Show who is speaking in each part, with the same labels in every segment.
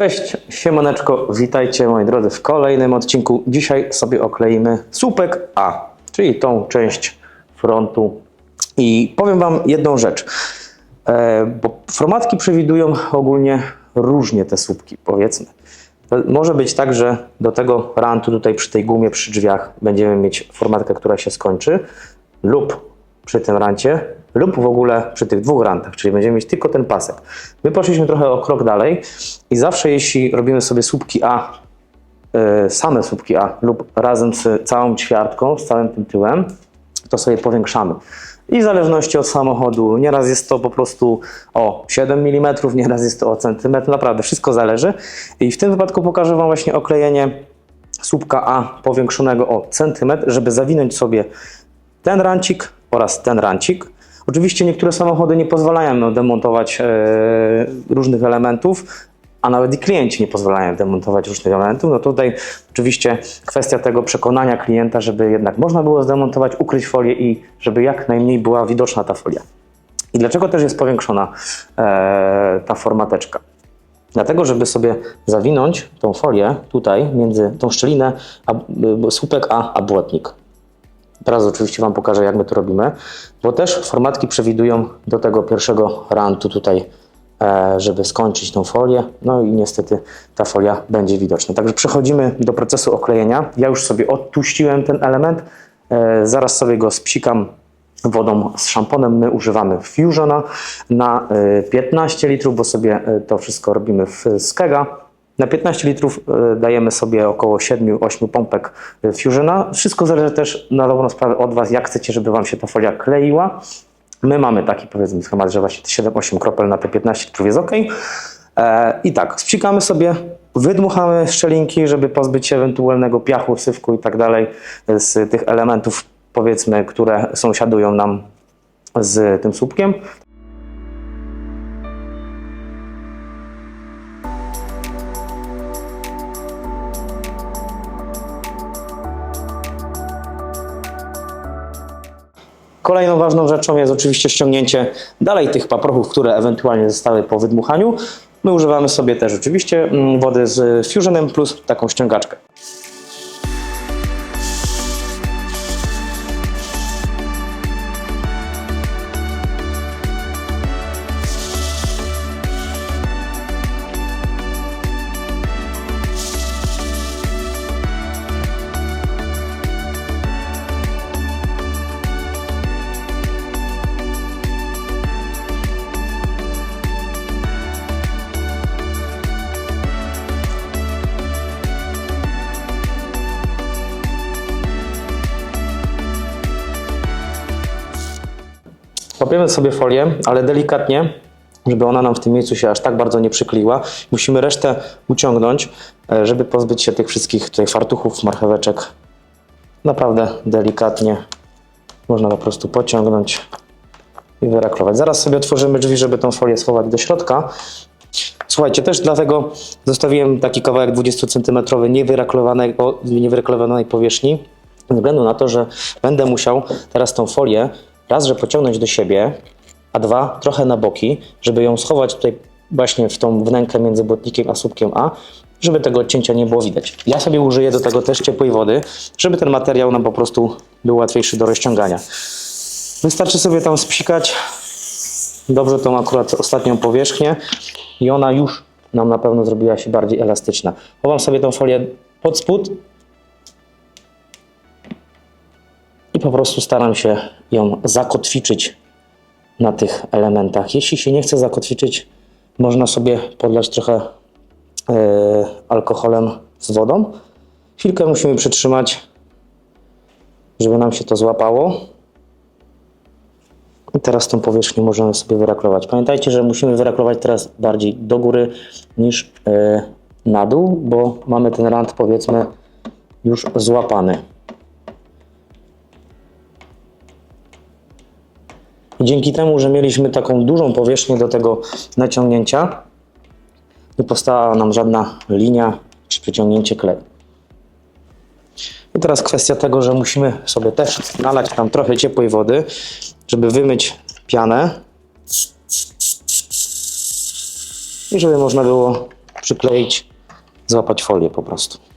Speaker 1: Cześć, siemaneczko, witajcie moi drodzy w kolejnym odcinku. Dzisiaj sobie okleimy słupek A, czyli tą część frontu. I powiem Wam jedną rzecz, e, bo formatki przewidują ogólnie różnie te słupki, powiedzmy. Może być tak, że do tego rantu tutaj przy tej gumie, przy drzwiach będziemy mieć formatkę, która się skończy lub przy tym rancie, lub w ogóle przy tych dwóch rantach, czyli będziemy mieć tylko ten pasek. My poszliśmy trochę o krok dalej i zawsze jeśli robimy sobie słupki A, y, same słupki A lub razem z całą ćwiartką, z całym tym tyłem, to sobie powiększamy. I w zależności od samochodu, nieraz jest to po prostu o 7 mm, nieraz jest to o centymetr, naprawdę wszystko zależy. I w tym wypadku pokażę Wam właśnie oklejenie słupka A powiększonego o centymetr, żeby zawinąć sobie ten rancik oraz ten rancik. Oczywiście niektóre samochody nie pozwalają demontować e, różnych elementów, a nawet i klienci nie pozwalają demontować różnych elementów. No tutaj oczywiście kwestia tego przekonania klienta, żeby jednak można było zdemontować, ukryć folię i żeby jak najmniej była widoczna ta folia. I dlaczego też jest powiększona e, ta formateczka? Dlatego, żeby sobie zawinąć tą folię tutaj między tą szczelinę, a, y, słupek A, a błotnik. Teraz oczywiście Wam pokażę, jak my to robimy, bo też formatki przewidują do tego pierwszego rantu tutaj, e, żeby skończyć tą folię, no i niestety ta folia będzie widoczna. Także przechodzimy do procesu oklejenia. Ja już sobie odtuściłem ten element, e, zaraz sobie go spsikam wodą z szamponem. My używamy Fusiona na e, 15 litrów, bo sobie e, to wszystko robimy w Skega. Na 15 litrów e, dajemy sobie około 7-8 pompek e, Fusiona. Wszystko zależy też na dobrą sprawę od Was, jak chcecie, żeby Wam się ta folia kleiła. My mamy taki powiedzmy schemat, że właśnie te 7-8 kropel na te 15 litrów jest ok. E, I tak, spsikamy sobie, wydmuchamy szczelinki, żeby pozbyć się ewentualnego piachu, syfku i tak dalej z tych elementów, powiedzmy, które sąsiadują nam z tym słupkiem. Kolejną ważną rzeczą jest oczywiście ściągnięcie dalej tych paprochów, które ewentualnie zostały po wydmuchaniu. My używamy sobie też oczywiście mm, wody z Fusionem plus taką ściągaczkę. Łapiemy sobie folię, ale delikatnie, żeby ona nam w tym miejscu się aż tak bardzo nie przykleiła. Musimy resztę uciągnąć, e, żeby pozbyć się tych wszystkich tutaj fartuchów, marcheweczek. Naprawdę delikatnie można po prostu pociągnąć i wyraklować. Zaraz sobie otworzymy drzwi, żeby tą folię schować do środka. Słuchajcie, też dlatego zostawiłem taki kawałek 20 cm niewyraklowanej powierzchni, ze względu na to, że będę musiał teraz tą folię raz, że pociągnąć do siebie, a dwa, trochę na boki, żeby ją schować tutaj właśnie w tą wnękę między błotnikiem a słupkiem A, żeby tego odcięcia nie było widać. Ja sobie użyję do tego też ciepłej wody, żeby ten materiał nam po prostu był łatwiejszy do rozciągania. Wystarczy sobie tam spsikać dobrze tą akurat ostatnią powierzchnię i ona już nam na pewno zrobiła się bardziej elastyczna. Chowam sobie tą folię pod spód i po prostu staram się ją zakotwiczyć na tych elementach. Jeśli się nie chce zakotwiczyć, można sobie podlać trochę e, alkoholem z wodą. Chwilkę musimy przytrzymać, żeby nam się to złapało. I teraz tą powierzchnię możemy sobie wyraklować. Pamiętajcie, że musimy wyraklować teraz bardziej do góry niż e, na dół, bo mamy ten rand powiedzmy już złapany. Dzięki temu, że mieliśmy taką dużą powierzchnię do tego naciągnięcia, nie powstała nam żadna linia czy przyciągnięcie kleju. I teraz kwestia tego, że musimy sobie też nalać tam trochę ciepłej wody, żeby wymyć pianę i żeby można było przykleić, złapać folię po prostu.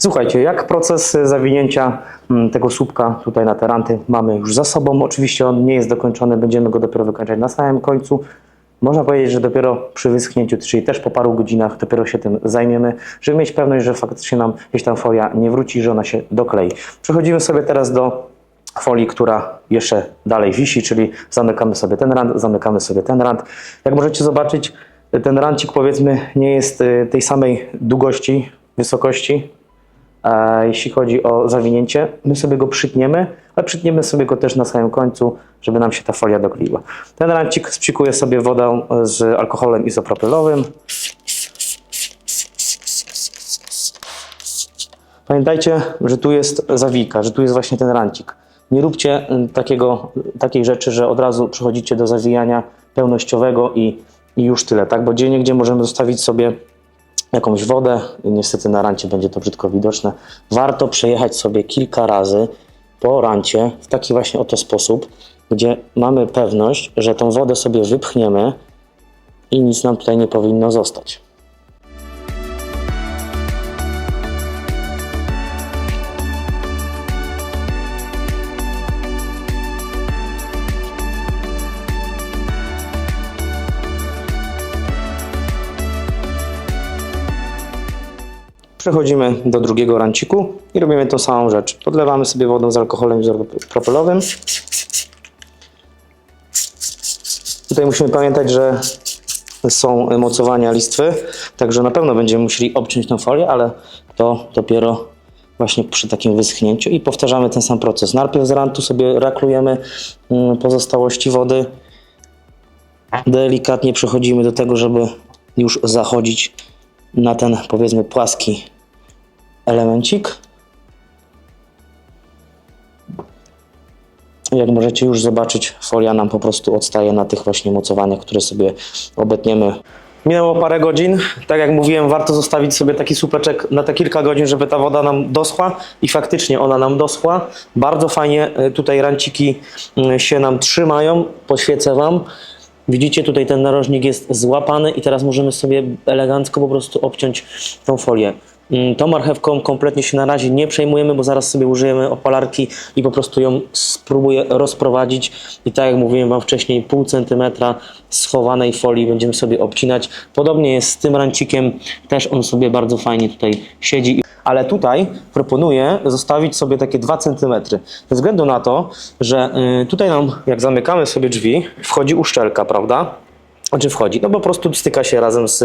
Speaker 1: Słuchajcie, jak proces zawinięcia mm, tego słupka tutaj na teranty mamy już za sobą. Oczywiście on nie jest dokończony, będziemy go dopiero wykończać na samym końcu. Można powiedzieć, że dopiero przy wyschnięciu, czyli też po paru godzinach, dopiero się tym zajmiemy, żeby mieć pewność, że faktycznie nam gdzieś tam folia nie wróci, że ona się doklei. Przechodzimy sobie teraz do folii, która jeszcze dalej wisi, czyli zamykamy sobie ten rand, zamykamy sobie ten rand. Jak możecie zobaczyć, ten rancik powiedzmy nie jest y, tej samej długości, wysokości, E, jeśli chodzi o zawinięcie, my sobie go przytniemy, ale przytniemy sobie go też na samym końcu, żeby nam się ta folia dokleiła. Ten rancik spsikuje sobie wodą z alkoholem izopropylowym. Pamiętajcie, że tu jest zawijka, że tu jest właśnie ten rancik. Nie róbcie mm, takiego, takiej rzeczy, że od razu przechodzicie do zawijania pełnościowego i, i już tyle, tak? Bo gdzie możemy zostawić sobie jakąś wodę. Niestety na rancie będzie to brzydko widoczne. Warto przejechać sobie kilka razy po rancie w taki właśnie oto sposób, gdzie mamy pewność, że tą wodę sobie wypchniemy i nic nam tutaj nie powinno zostać. Przechodzimy do drugiego ranciku i robimy tą samą rzecz. Podlewamy sobie wodą z alkoholem izopropylowym. Tutaj musimy pamiętać, że są mocowania listwy, także na pewno będziemy musieli obciąć tą folię, ale to dopiero właśnie przy takim wyschnięciu i powtarzamy ten sam proces. Najpierw z rantu sobie raklujemy mm, pozostałości wody. Delikatnie przechodzimy do tego, żeby już zachodzić na ten powiedzmy płaski elemencik. Jak możecie już zobaczyć, folia nam po prostu odstaje na tych właśnie mocowaniach, które sobie obetniemy. Minęło parę godzin. Tak jak mówiłem, warto zostawić sobie taki supeczek na te kilka godzin, żeby ta woda nam doschła i faktycznie ona nam doschła. Bardzo fajnie y, tutaj ranciki y, się nam trzymają. Poświecę Wam. Widzicie, tutaj ten narożnik jest złapany i teraz możemy sobie elegancko po prostu obciąć tą folię. Mm, Tą marchewką kompletnie się na razie nie przejmujemy, bo zaraz sobie użyjemy opalarki i po prostu ją spróbuję rozprowadzić. I tak jak mówiłem Wam wcześniej, pół centymetra schowanej folii będziemy sobie obcinać. Podobnie jest z tym rancikiem, też on sobie bardzo fajnie tutaj siedzi. Ale tutaj proponuję zostawić sobie takie 2 cm. Ze względu na to, że y, tutaj nam, jak zamykamy sobie drzwi, wchodzi uszczelka, prawda? Znaczy wchodzi, no po prostu styka się razem z,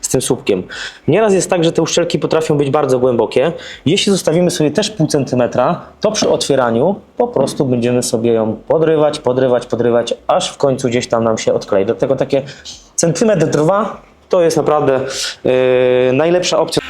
Speaker 1: z tym słupkiem. Nieraz jest tak, że te uszczelki potrafią być bardzo głębokie. Jeśli zostawimy sobie też pół centymetra, to przy otwieraniu po prostu będziemy sobie ją podrywać, podrywać, podrywać, aż w końcu gdzieś tam nam się odklei. Dlatego takie centymetr drwa to jest naprawdę yy, najlepsza opcja.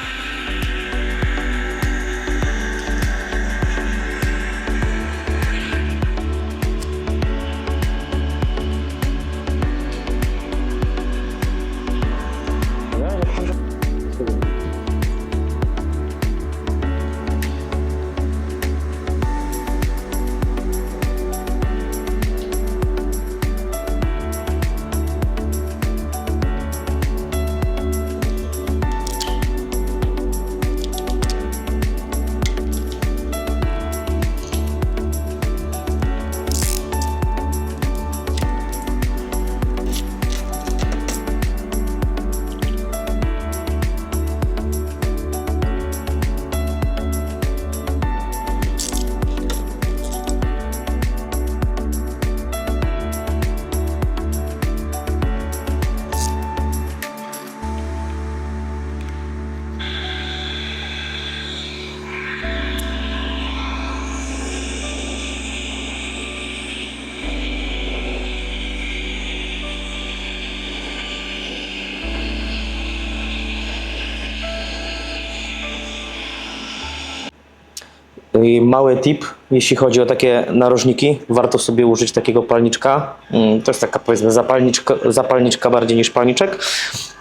Speaker 1: I mały tip, jeśli chodzi o takie narożniki, warto sobie użyć takiego palniczka. Mm, To jest taka powiedzmy zapalniczka, zapalniczka bardziej niż palniczek,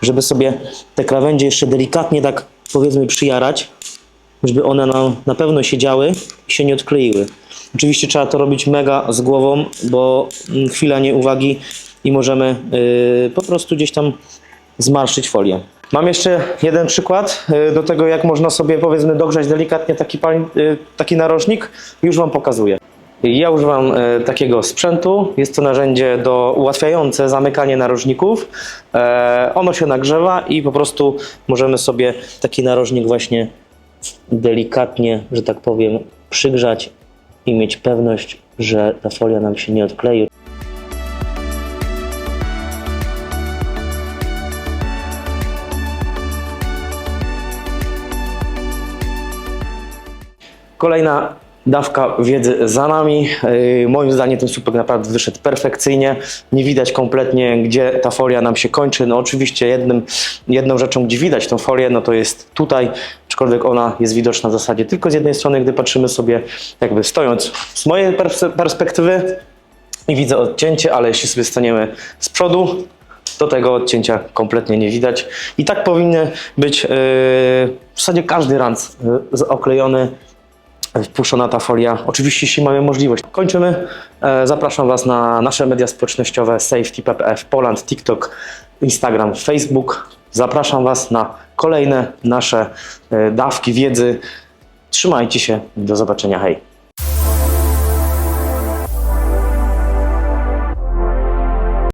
Speaker 1: żeby sobie te krawędzie jeszcze delikatnie tak powiedzmy przyjarać, żeby one nam na pewno siedziały i się nie odkleiły. Oczywiście trzeba to robić mega z głową, bo mm, chwila nieuwagi i możemy yy, po prostu gdzieś tam zmarszyć folię. Mam jeszcze jeden przykład y, do tego, jak można sobie powiedzmy dogrzać delikatnie taki, y, taki narożnik. Już Wam pokazuję. Ja używam y, takiego sprzętu. Jest to narzędzie do ułatwiające zamykanie narożników. E, ono się nagrzewa i po prostu możemy sobie taki narożnik właśnie delikatnie, że tak powiem, przygrzać i mieć pewność, że ta folia nam się nie odklei. Kolejna dawka wiedzy za nami. Yy, Moim zdaniem ten słupek naprawdę wyszedł perfekcyjnie. Nie widać kompletnie, gdzie ta folia nam się kończy. No oczywiście jednym, jedną rzeczą, gdzie widać tą folię, no to jest tutaj, aczkolwiek ona jest widoczna w zasadzie tylko z jednej strony, gdy patrzymy sobie jakby stojąc z mojej pers- perspektywy i widzę odcięcie, ale jeśli sobie staniemy z przodu, to tego odcięcia kompletnie nie widać. I tak powinny być yy, w zasadzie każdy ranc yy, oklejony wpuszczona ta folia. Oczywiście, jeśli mamy możliwość. Kończymy. E, Zapraszam Was na nasze media społecznościowe safety.pf, Poland, TikTok, Instagram, Facebook. Zapraszam Was na kolejne nasze e, dawki wiedzy. Trzymajcie się. Do zobaczenia. Hej.